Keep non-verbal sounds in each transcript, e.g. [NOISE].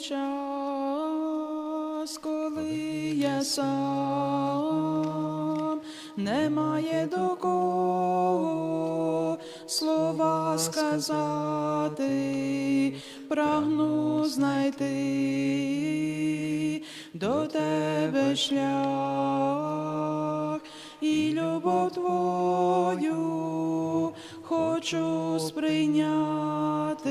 час, коли я сам, немає до кого слова сказати, прагну знайти до тебе шлях. І любов твою хочу сприйняти.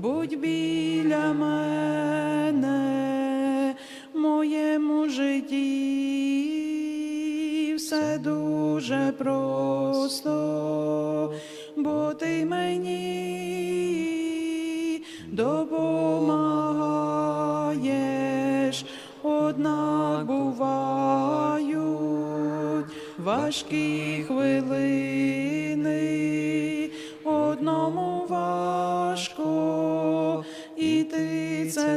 будь біля мене, моєму житті. Все дуже просто, бо ти мені допомагаєш, однак бувають важкі хвилини,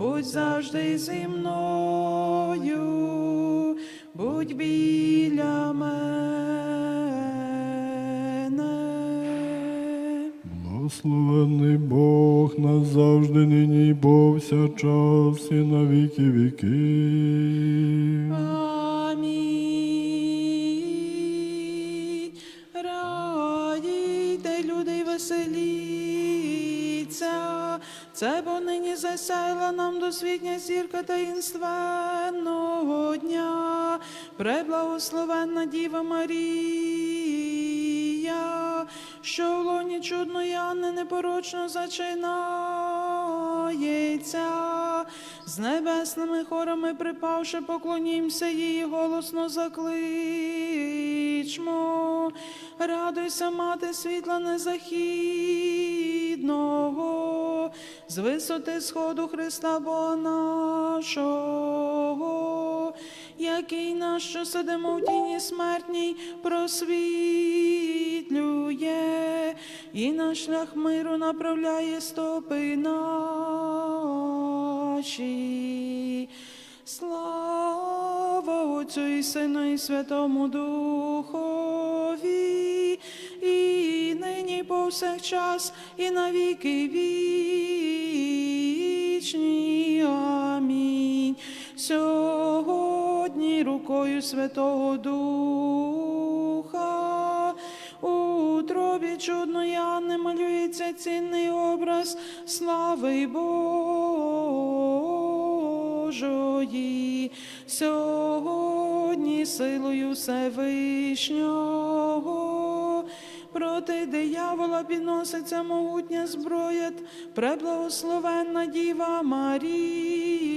будь завжди зі мною, будь біля мене. Благословенний Бог назавжди нині і повсякчас і на віки віки. Амінь. Радійте, люди, й веселіться. Це бо нині засяяла нам досвітня зірка таїнственного дня. Преблагословенна Діва Марія, що в лоні чудної Анни непорочно зачинається. З небесними хорами припавши, поклонімся їй, голосно закличмо. Радуйся, мати світла незахідного, з висоти сходу Христа Бога нашого, який нас, що сидимо в тіні смертній, просвітлює, і на шлях миру направляє стопи наші. Слава Отцю і Сину і Святому Духові, і нині повсякчас, і на віки вічні. Амінь. Сьогодні рукою Святого Духа у тробі чудної Анни малюється цінний образ слави Божої. Сьогодні силою Всевишнього проти диявола підноситься могутня зброя, преблагословенна Діва Марія.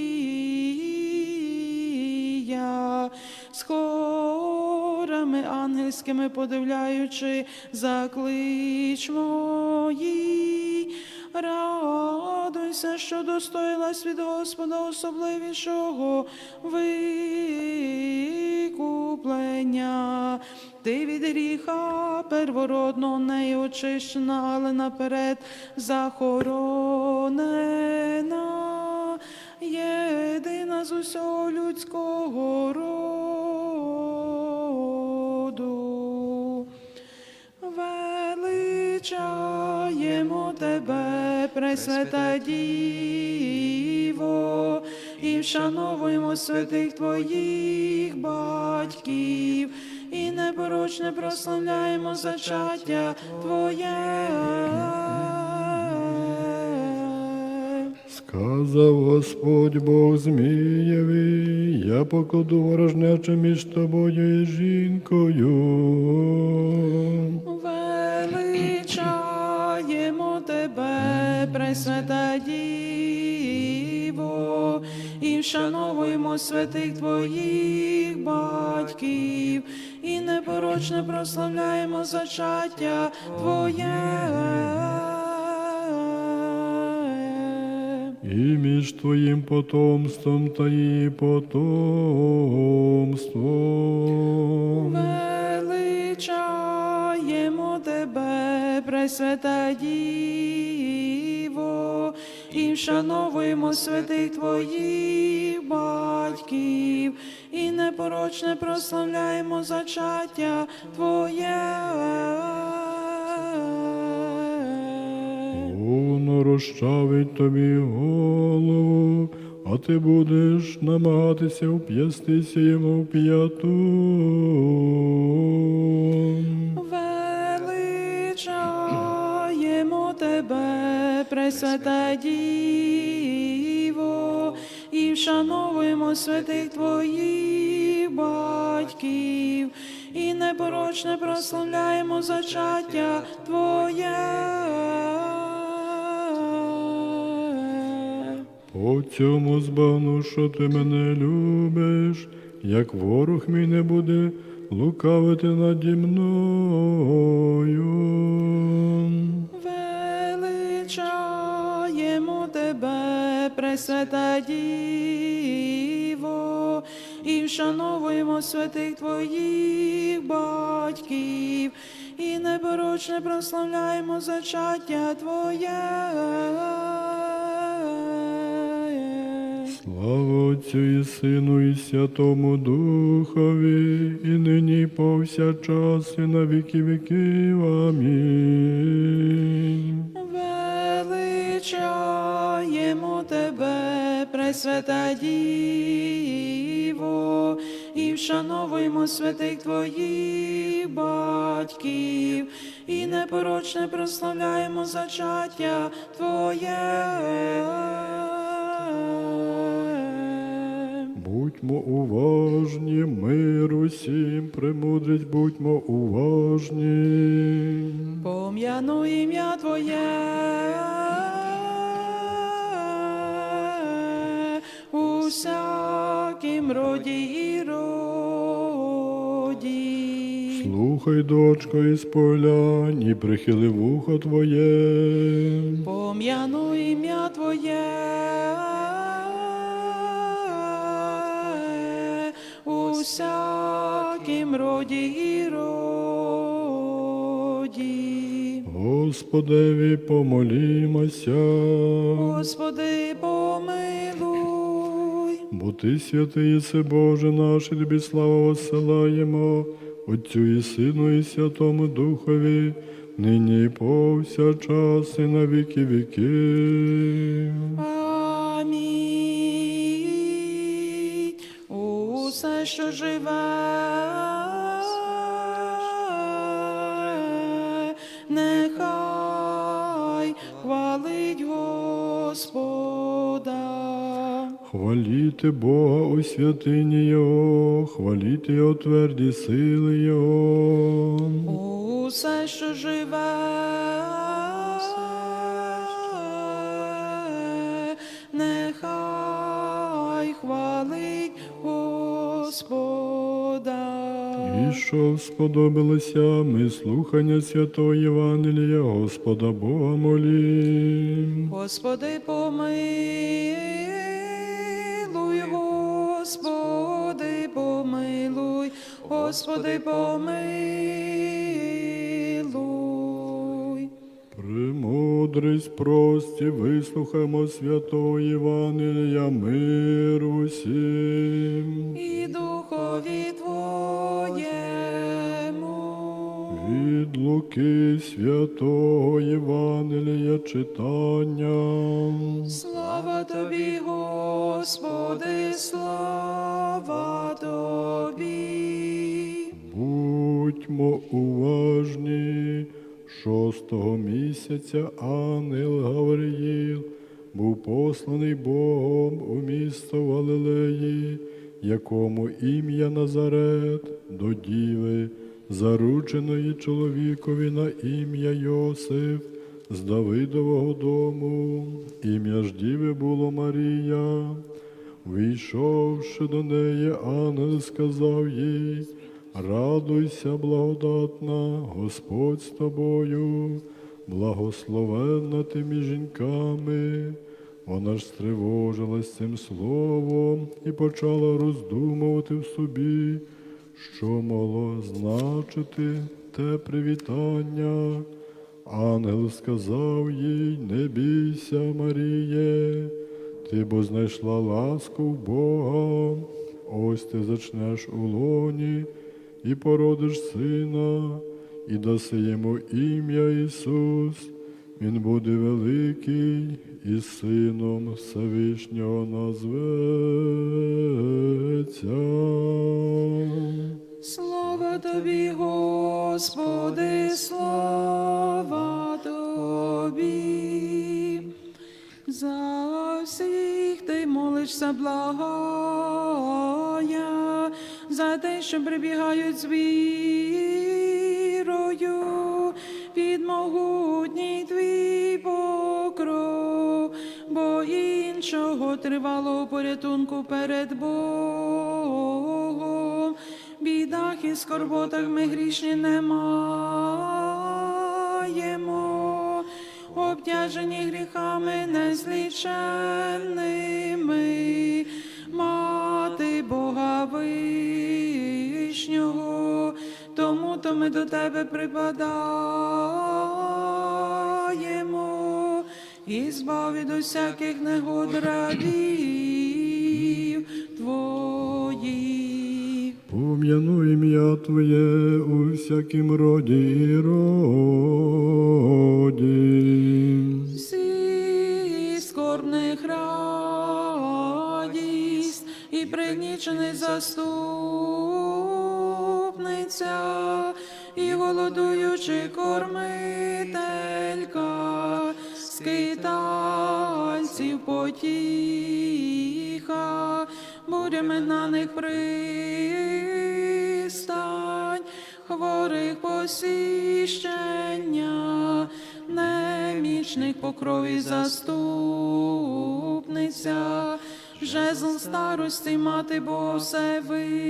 З хорами ангельськими подивляючи, закличмо їй. Радуйся, що достоїлась від Господа особливішого викуплення. Ти від гріха первородного нею очищена, але наперед захоронена. Єдина з усього людського роду. Величаємо тебе, Пресвята Діво, і вшановуємо святих Твоїх батьків, і непорочне прославляємо зачаття Твоє. Сказав Господь Бог Змієві, я покладу ворожнече між тобою і жінкою. Величаємо тебе, Пресвята вшановуємо святих Твоїх батьків, і непорочне прославляємо зачаття Твоє. І між твоїм потомством та її потомством. Величаємо тебе, Пресвята Діво, і вшановуємо святих Твоїх батьків, і непорочне прославляємо зачаття Твоє. Воно розчавить тобі голову, а ти будеш намагатися вп'ястися йому в п'яту. Пресвята Діво, і вшановуємо святих Твоїх батьків, і непорочне прославляємо зачаття Твоє. По цьому збагну, що ти мене любиш, як ворог мій не буде лукавити наді мною. Пресвята Діво, і вшановуємо святих Твоїх батьків, і непорочне прославляємо зачаття Твоє. Слава Отцю і Сину, і Святому Духові, і нині повсякчас, і на віки віків. Амінь. Величаємо тебе, Пресвята Діво, і вшановуємо святих Твоїх батьків, і непорочне прославляємо зачаття Твоє. Будьмо уважні, мир усім, премудрість, будьмо уважні. Пом'яну ім'я Твоє. Всякім роді і роді. Слухай, дочко, і споглянь, і прихили вухо твоє. Пом'яну ім'я Твоє. У всякім роді і роді. Господеві помолімося, Господи. Бо ти святий єси Боже наш, і тобі славу осилаємо, Отцю і Сину, і Святому Духові, нині і повсякчас, і на віки віків. Хваліте Бога у святині Його, хваліте Його тверді сили Його. Усе, що живе, нехай хвалить Господа. І що сподобалося ми слухання святого Євангелія, Господа Бога молім. Господи, помилуй, Господи, помилуй. Премудрість прості, вислухаємо святого Євангелія, мир усім. І духові Твоєму. Від Луки святого Євангелія читання. Слава Тобі, Господи, слава Тобі. Будьмо уважні. Шостого місяця ангел Гавриїл був посланий Богом у місто Галилеї, якому ім'я Назарет до діви, зарученої чоловікові на ім'я Йосиф з Давидового дому. Ім'я ж діви було Марія. Війшовши до неї, ангел сказав їй, радуйся, благодатна, Господь з тобою, благословенна ти між жінками. Вона ж стривожилась цим словом і почала роздумувати в собі, що могло значити те привітання. Ангел сказав їй, не бійся, Маріє, ти бо знайшла ласку в Бога, ось ти зачнеш у лоні і породиш сина, і даси йому ім'я Ісус. Він буде великий і сином Всевишнього назветься. Слава тобі, Господи, слава тобі. За всіх ти молишся, благая, за те, що прибігають з вірою, під могутній твій покров, бо іншого тривалого порятунку перед Богом. Бідах і скорботах ми грішні не маємо, обтяжені гріхами незліченними, мати Бога тому то ми до тебе припадаємо, і збав від усяких негод рабів твоїх. Пом'яну ім'я Твоє у всякім роді і роді. Всі скорбних радість і пригнічений заступниця, і голодуючи кормителька, скитальців потіха, бурями на них пристань, хворих посіщення, немічних по крові заступниця, жезл старості мати Бога Всевишнього,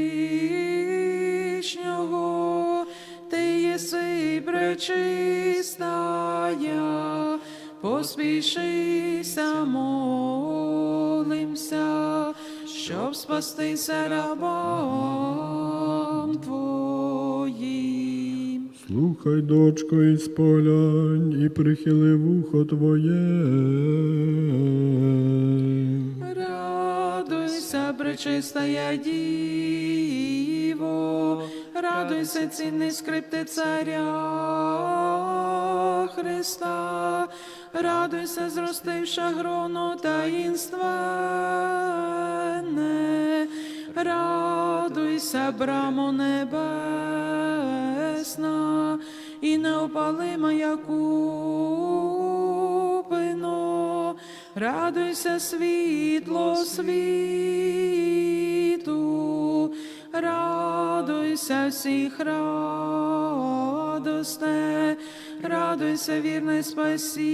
ти єси пречистая, поспішися, молимся, щоб спастися рабам твоїм. Слухай, дочко, і сполянь, і прихили вухо Твоє. Радуйся, пречистая діво, радуйся, цінний скрипти царя Христа, радуйся, зростивша гроно таїнственне, радуйся, брамо небесна, і неопалима Якупино, радуйся, світло світу, радуйся всіх радосте, радуйся, вірне спасіння,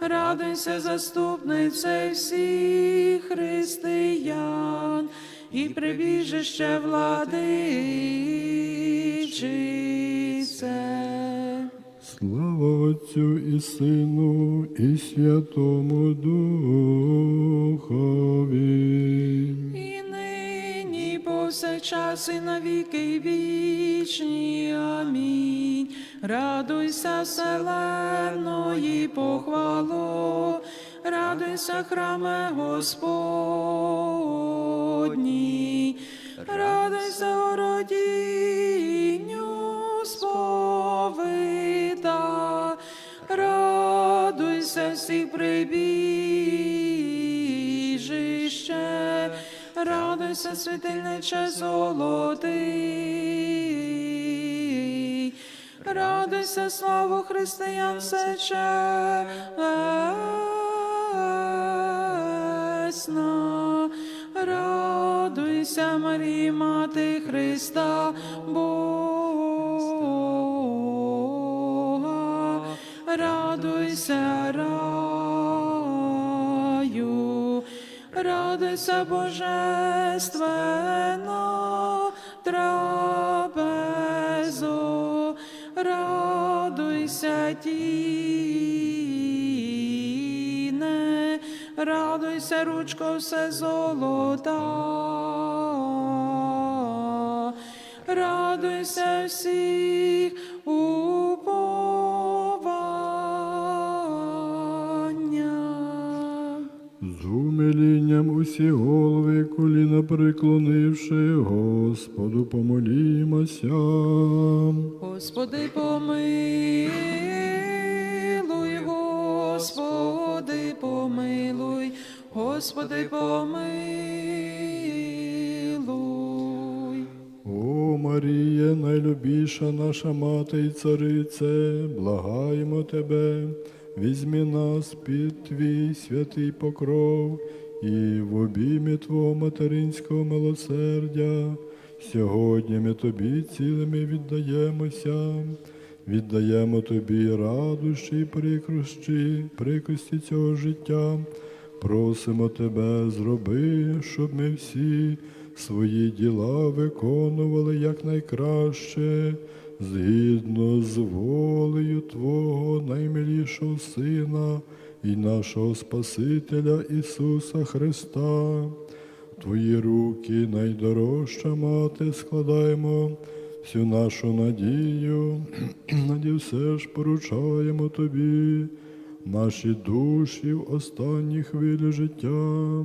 радуйся, заступнице всіх християн і прибіжище владичице. Слава Отцю і Сину, і Святому Духові. І нині, і повсякчас, і навіки вічні. Амінь. Радуйся, вселенної похвало, радуйся, храме Господній, радуйся, городінню сповита, радуйся, прибіжище, радуйся, світильниче золотий, радуйся, славу християн всечесна. Радуйся, Марія, Мати Христа Бога. Радуйся, раю, радуйся, божественна трапезо, радуйся, тіне, радуйся, ручко все золота, радуйся всіх усі голови коліна преклонивши, Господу помолімося. Господи, помилуй, Господи, помилуй, Господи, помилуй. О Марія, найлюбіша наша мати і царице, благаємо тебе, візьми нас під твій святий покров і в обіймі Твого материнського милосердя. Сьогодні ми тобі цілими віддаємося, віддаємо тобі радощі і прикрощі, прикрості цього життя. Просимо тебе, зроби, щоб ми всі свої діла виконували якнайкраще, згідно з волею Твого наймилішого Сина і нашого Спасителя Ісуса Христа. Твої руки, найдорожча мати, складаємо всю нашу надію, [CLEARS THROAT] наді все ж поручаємо Тобі, наші душі в останні хвилі життя.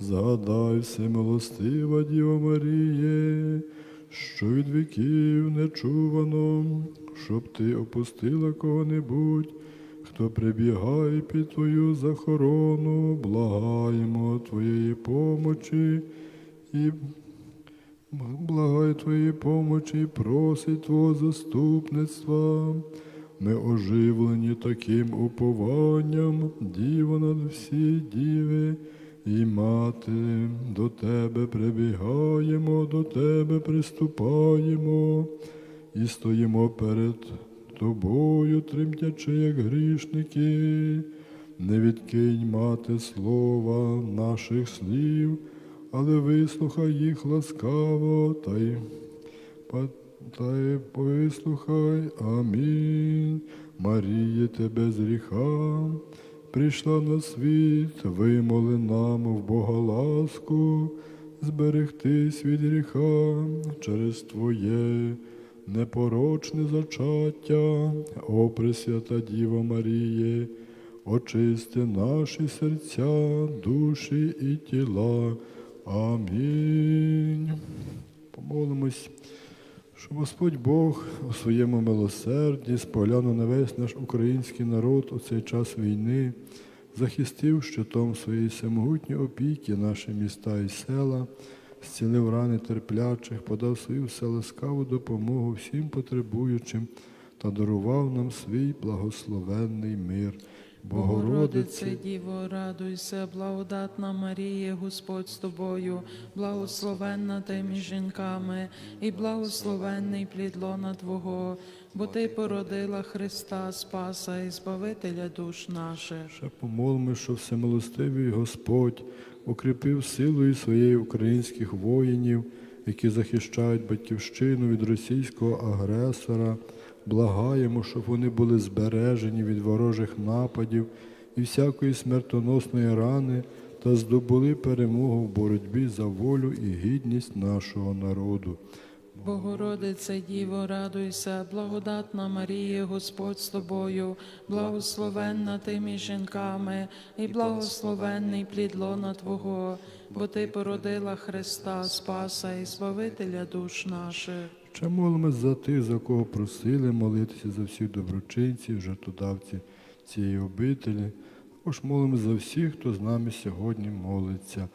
Згадай всемилостива Діва Маріє, що від віків не чувано, щоб ти опустила кого-небудь, хто прибігає під Твою захорону, благаємо Твоєї помочі і благає Твоєї помочі просить Твого заступництва. Ми оживлені таким упованням, діво над всі діви, і мати, до Тебе прибігаємо, до Тебе приступаємо і стоїмо перед Тобою, тремтячи, як грішники. Не відкинь, мати, слова наших слів, але вислухай їх ласкаво та й та й вислухай, амінь. Марія тебе з гріха, прийшла на світ, вимоли нам в Бога ласку, зберегтись від гріха через Твоє непорочне зачаття, о Пресвята Діва Маріє, очисти наші серця, душі і тіла. Амінь. Помолимось. Щоб Господь Бог у своєму милосерді споглянув на весь наш український народ у цей час війни, захистив щитом своєї всемогутньої опіки наші міста і села, зцілив рани терплячих, подав свою вселаскаву допомогу всім потребуючим та дарував нам свій благословенний мир. Богородице, Діво, радуйся, благодатна Марія, Господь з тобою, благословенна ти між жінками, і благословенний плід лона Твого, бо ти породила Христа, Спаса і Збавителя душ наших. Ще помолимо, що всемилостивий Господь укріпив силою своєї українських воїнів, які захищають батьківщину від російського агресора. Благаємо, щоб вони були збережені від ворожих нападів і всякої смертоносної рани та здобули перемогу в боротьбі за волю і гідність нашого народу. Богородице, Діво, радуйся, благодатна Марія, Господь з тобою, благословенна ти між жінками, і благословенний плід лона Твого, бо ти породила Христа, Спаса і Збавителя душ наших. Ще молимось за тих, за кого просили молитися за всіх доброчинців, жертводавців цієї обителі. Також молимось за всіх, хто з нами сьогодні молиться.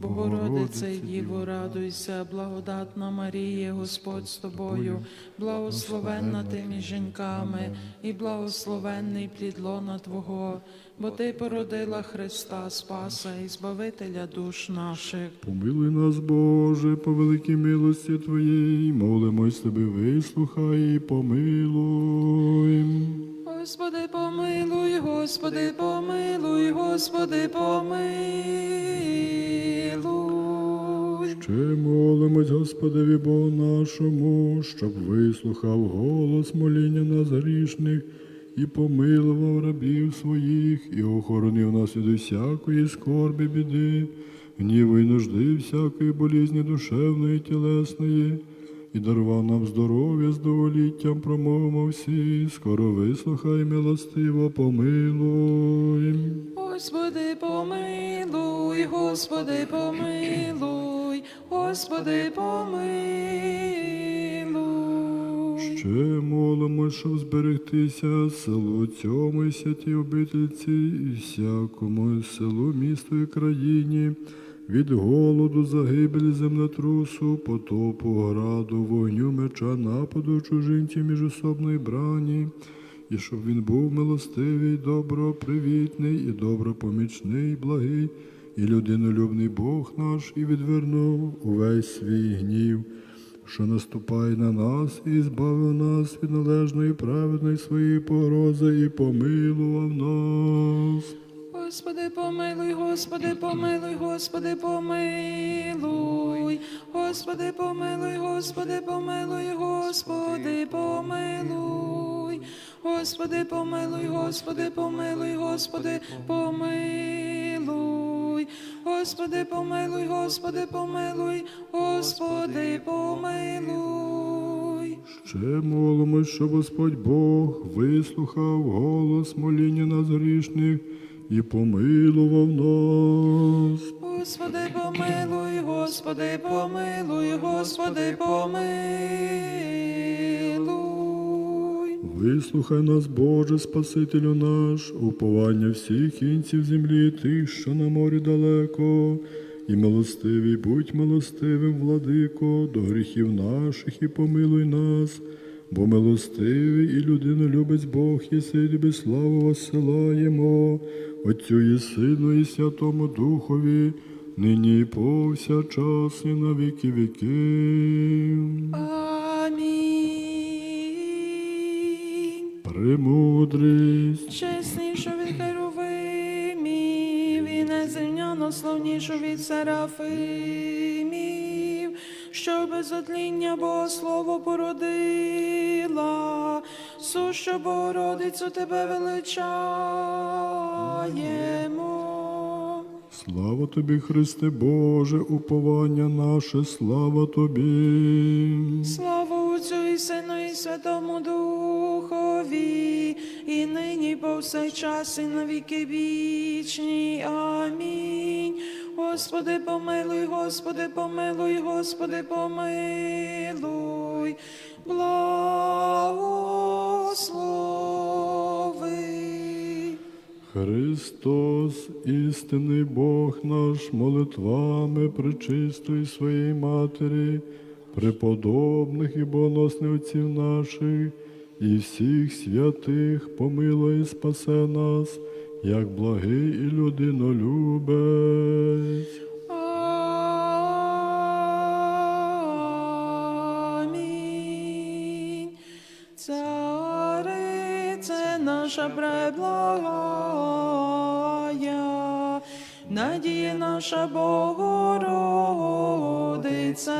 Богородице, Діво, радуйся, благодатна Марія, Господь з тобою, благословенна ти між жінками, і благословенний плід лона Твого, бо Ти породила Христа, Спаса і Збавителя душ наших. Помилуй нас, Боже, по великій милості Твоїй, молимось Тебе, вислухай і помилуй. Господи, помилуй, Господи, помилуй, Господи, помилуй. Ще молимось Господеві Богу нашому, щоб вислухав голос моління нас грішних і помилував рабів своїх, і охоронив нас від усякої скорби, біди, гніву і нужди, всякої болізні душевної, і тілесної, і дарував нам здоров'я з доволіттям, промовимо всі, скоро вислухай, милостиво, помилуй. Господи, помилуй, Господи, помилуй, Господи, помилуй. Ще молимо, щоб зберегтися селу цьому і святій обительці, і всякому селу, місту і країні, від голоду, загибелі землетрусу, потопу, граду, вогню, меча, нападу чужинців міжособної брані, і щоб він був милостивий, добропривітний, і добропомічний, благий, і людинолюбний Бог наш, і відвернув увесь свій гнів що наступає на нас і збавив нас від належної праведної своєї погрози і помилував нас. Господи, помилуй, Господи, помилуй, Господи, помилуй, Господи, помилуй, Господи, помилуй, Господи, помилуй, Господи, помилуй, Господи, помилуй, Господи, помилуй, Господи, помилуй, Господи, помилуй, Господи, помилуй. Ще молимось, щоб Господь Бог вислухав голос моління нас грішних і помилував нас. Господи, помилуй, Господи, помилуй, Господи, помилуй. Вислухай нас, Боже, Спасителю наш, уповання всіх кінців землі, тих, що на морі далеко, і милостивий, будь милостивим, владико, до гріхів наших і помилуй нас, бо милостивий і людинолюбець Бог, єси тобі славу воссилаємо, Отцю і Сину, і Святому Духові, нині і повсякчас, і на віки віків. Амінь. Премудрість. Чеснішу від Херовимів і незрівняно славнішу від Серафимів, що без отління Богослово породила, сущу Богородицю тебе величаємо. Слава тобі, Христе Боже, уповання наше, слава тобі. Слава Отцю і Сину і Святому Духові, і нині і повсякчас, і на віки вічні. Амінь. Господи, помилуй, Господи, помилуй, Господи, помилуй, благослови. Христос, істинний Бог наш, молитвами пречистої своєї Матері, преподобних і богоносних отців наших, і всіх святих помилуй і спасе нас, як благий і людинолюбець. Царице наша преблагая, надія наша Богородице,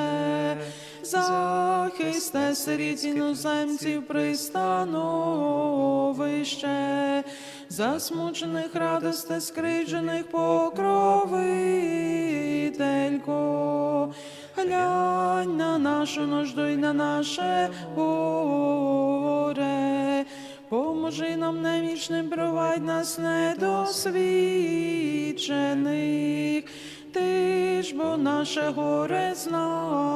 захисте сиріт іноземців пристановище, засмучених радосте скриджених покровителько. Глянь на нашу нужду і на наше горе. Поможи нам немічним, провадь нас недосвідчених. Ти ж бо наше горе знаєш,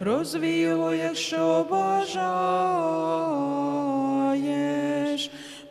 розвій його, якщо бажаєш,